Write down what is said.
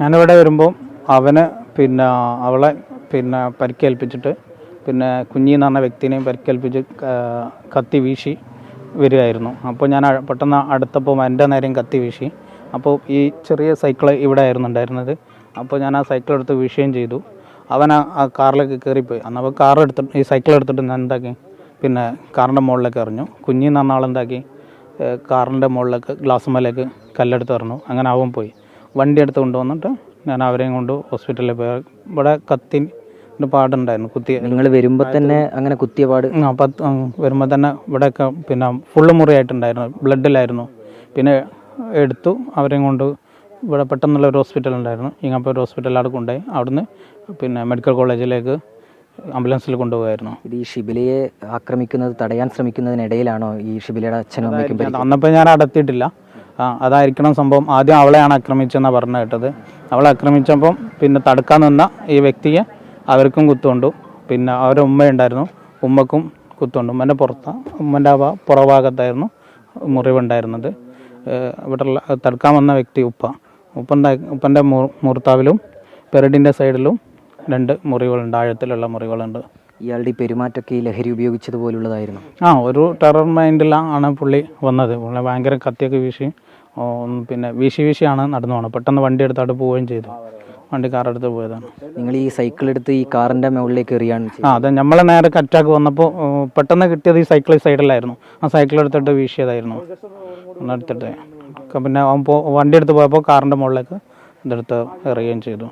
ഞാനിവിടെ വരുമ്പോൾ അവന് പിന്നെ അവളെ പിന്നെ പരിക്കേൽപ്പിച്ചിട്ട് പിന്നെ കുഞ്ഞി എന്ന് പറഞ്ഞ വ്യക്തിനെയും പരിക്കേൽപ്പിച്ച് കത്തി വീശി വരികയായിരുന്നു. അപ്പോൾ ഞാൻ പെട്ടെന്ന് അടുത്തപ്പോൾ എന്റെ നേരെയും കത്തി വീശി. അപ്പോൾ ഈ ചെറിയ സൈക്കിൾ ഇവിടെ ആയിരുന്നു ഉണ്ടായിരുന്നത്. അപ്പോൾ ഞാൻ ആ സൈക്കിൾ എടുത്ത് വീശുകയും ചെയ്തു. അവൻ ആ- കാറിലേക്ക് കയറിപ്പോയി. അന്നപ്പോൾ കാർ എടുത്തിട്ട് ഈ സൈക്കിൾ എടുത്തിട്ട് ഞാൻ എന്താക്കി? പിന്നെ കാറിന്റെ മുകളിലേക്ക് എറിഞ്ഞു. കുഞ്ഞി എന്ന് പറഞ്ഞ ആളെന്താക്കി കാറിന്റെ മുകളിലേക്ക് ഗ്ലാസ് മേലേക്ക് കല്ലെടുത്ത് എറിഞ്ഞു. അങ്ങനെ അവൻ പോയി. വണ്ടി എടുത്ത് കൊണ്ടുവന്നിട്ട് ഞാൻ അവരെയും കൊണ്ട് ഹോസ്പിറ്റലിൽ പോയി. ഇവിടെ കത്തിന് പാടുണ്ടായിരുന്നു. കുത്തിയ നിങ്ങൾ വരുമ്പോൾ തന്നെ അങ്ങനെ കുത്തിയ പാട്? ആ പത്ത് വരുമ്പോൾ തന്നെ ഇവിടെയൊക്കെ പിന്നെ ഫുള്ള് മുറിയായിട്ടുണ്ടായിരുന്നു. ബ്ലഡിലായിരുന്നു പിന്നെ എടുത്തു അവരെയും കൊണ്ട് ഇവിടെ പെട്ടെന്നുള്ള ഒരു ഹോസ്പിറ്റൽ ഉണ്ടായിരുന്നു. ഇങ്ങപ്പോൾ ഒരു ഹോസ്പിറ്റൽ അവിടെ കൊണ്ടുപോയി. അവിടുന്ന് പിന്നെ മെഡിക്കൽ കോളേജിലേക്ക് ആംബുലൻസിൽ കൊണ്ടുപോകായിരുന്നു ഇത് ഈ ഷിബിലയെ ആക്രമിക്കുന്നത് തടയാൻ ശ്രമിക്കുന്നതിനിടയിലാണോ ഈ ഷിബിലയുടെ അച്ഛനും അമ്മയ്ക്കും അന്നപ്പോൾ ഞാൻ അടത്തിയിട്ടില്ല ആ അതായിരിക്കണം സംഭവം. ആദ്യം അവളെയാണ് ആക്രമിച്ചെന്നാണ് പറഞ്ഞു കേട്ടത്. അവളെ ആക്രമിച്ചപ്പം പിന്നെ തടുക്കാൻ നിന്ന ഈ വ്യക്തിയെ അവർക്കും കുത്തുകൊണ്ടു. പിന്നെ അവരുടെ ഉമ്മയുണ്ടായിരുന്നു ഉമ്മക്കും കുത്തുകൊണ്ടു. ഉമ്മന്റെ പുറത്ത് ഉമ്മന്റെ പുറഭാഗത്തായിരുന്നു മുറിവുണ്ടായിരുന്നത്. ഇവിടെ തടുക്കാൻ വന്ന വ്യക്തി ഉപ്പ. ഉപ്പന്റെ ഉപ്പന്റെ മൂർത്താവിലും പെരടിന്റെ സൈഡിലും രണ്ട് മുറിവുകളുണ്ട്. ആഴത്തിലുള്ള മുറിവുകളുണ്ട്. ഇയാളുടെ ഈ പെരുമാറ്റമൊക്കെ ഈ ലഹരി ഉപയോഗിച്ചതുപോലുള്ളതായിരുന്നു. ആ ഒരു ടെറർ മൈൻഡിലാണ് പുള്ളി വന്നത്. പുള്ളി ഭയങ്കര കത്തിയൊക്കെ വീശി പിന്നെ വീശി വീശിയാണ് നടന്നു പോകണം പെട്ടെന്ന് വണ്ടി എടുത്തോട്ട് പോവുകയും ചെയ്തു. വണ്ടി കാർ എടുത്ത് പോയതാണ്. നിങ്ങൾ ഈ സൈക്കിൾ എടുത്ത് ഈ കാറിന്റെ മുകളിലേക്ക് എറിയാണ് ആ അതെ. നമ്മളെ നേരെ അറ്റാക്ക് വന്നപ്പോൾ പെട്ടെന്ന് കിട്ടിയത് ഈ സൈക്കിൾ സൈഡിലായിരുന്നു ആ സൈക്കിൾ എടുത്തിട്ട് വീശിയതായിരുന്നു. എടുത്തിട്ട് പിന്നെ അവൻ പോ വണ്ടി എടുത്ത് പോയപ്പോൾ കാറിന്റെ മുകളിലേക്ക് ഇതെടുത്ത് എറിയുകയും ചെയ്തു.